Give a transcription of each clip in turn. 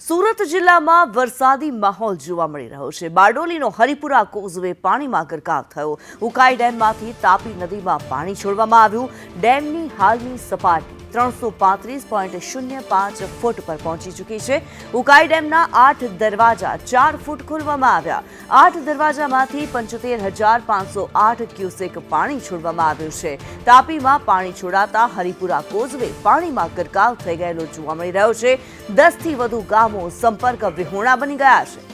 સુરત જિલ્લામાં વરસાદી માહોલ જોવા મળી રહ્યો છે. બારડોલીનો હરિપુરા કોઝવે પાણીમાં ગરકાવ થયો. ઉકાઈ ડેમમાંથી તાપી નદીમાં પાણી છોડવામાં આવ્યું. ડેમની હાલની સપાટી ત્રણસો પાંત્રીસ પોઈન્ટ શૂન્ય પાંચ ફૂટ પર પહોંચી ચૂકી છે. ઉકાઈ ડેમના આઠ દરવાજા ચાર ફૂટ ખોલવામાં આવ્યા. આઠ દરવાજામાંથી પંચોતેર હજાર પાંચસો આઠ ક્યુસેક પાણી છોડવામાં આવ્યું છે. તાપીમાં પાણી છોડાતા હરિપુરા કોઝવે પાણીમાં ગરકાવ થઈ ગયેલો જોવા મળી રહ્યો છે. દસથી વધુ ગામો સંપર્ક વિહોણા બની ગયા છે.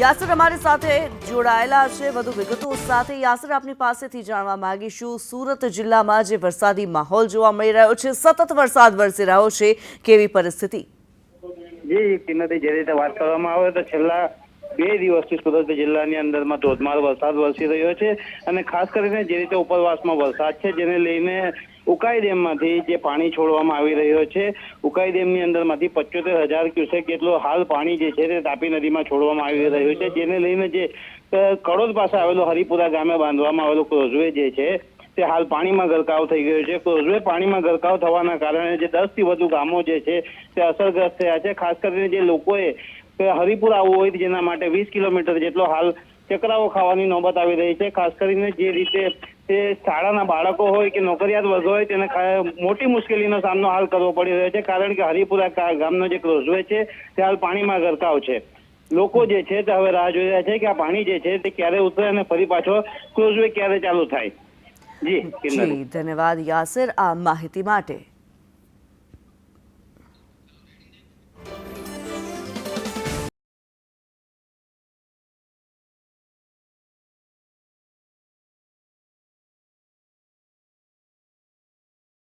યાસર અમારી સાથે જોડાયેલા છે. વધુ વિગતો સાથે યાસર આપની પાસેથી જાણવા માંગીશું. સુરત જિલ્લામાં જે વરસાદી માહોલ જોવા મળી રહ્યો છે, સતત વરસાદ વરસી રહ્યો છે, કેવી પરિસ્થિતિ? જી રીતે વાત કરવામાં આવે તો છેલ્લા બે દિવસથી સુરત જિલ્લાની અંદરમાં ધોધમાર વરસાદ વરસી રહ્યો છે અને ખાસ કરીને જે રીતે ઉપરવાસમાં વરસાદ છે જેને લઈને ઉકાઈ ડેમમાંથી જે પાણી છોડવામાં આવી રહ્યો છે, ઉકાઈ ડેમની અંદરમાંથી પચોતેર હજાર ક્યુસેક જેટલું હાલ પાણી જે છે તે તાપી નદીમાં છોડવામાં આવી રહ્યું છે. જેને લઈને જે કડોદ પાસે આવેલો હરિપુરા ગામે બાંધવામાં આવેલો ક્રોઝવે જે છે તે હાલ પાણીમાં ગરકાવ થઈ ગયો છે. ક્રોઝવે પાણીમાં ગરકાવ થવાના કારણે જે દસથી વધુ ગામો જે છે તે અસરગ્રસ્ત થયા છે. ખાસ કરીને જે લોકોએ અ, હરિપુર આવવું હોય જેના માટે વીસ કિલોમીટર જેટલો હાલ ચકરાવો ખાવાની નોબત આવી રહી છે. ખાસ કરીને જે રીતે તે શાળાના બાળકો હોય કે નોકરિયાત વર્ગ હોય તેને મોટી મુશ્કેલીનો સામનો હાલ કરવો પડી રહ્યો છે. કારણ કે હરિપુરા ગામનો જે ક્રોઝવે છે તે હાલ પાણીમાં ગરકાવ છે. લોકો જે છે તે હવે રાહ જોઈ રહ્યા છે કે આ પાણી જે છે તે ક્યારે ઉતરે અને ફરી પાછો ક્રોઝવે ક્યારે ચાલુ થાય. જી ધન્યવાદ યાસર આ માહિતી માટે.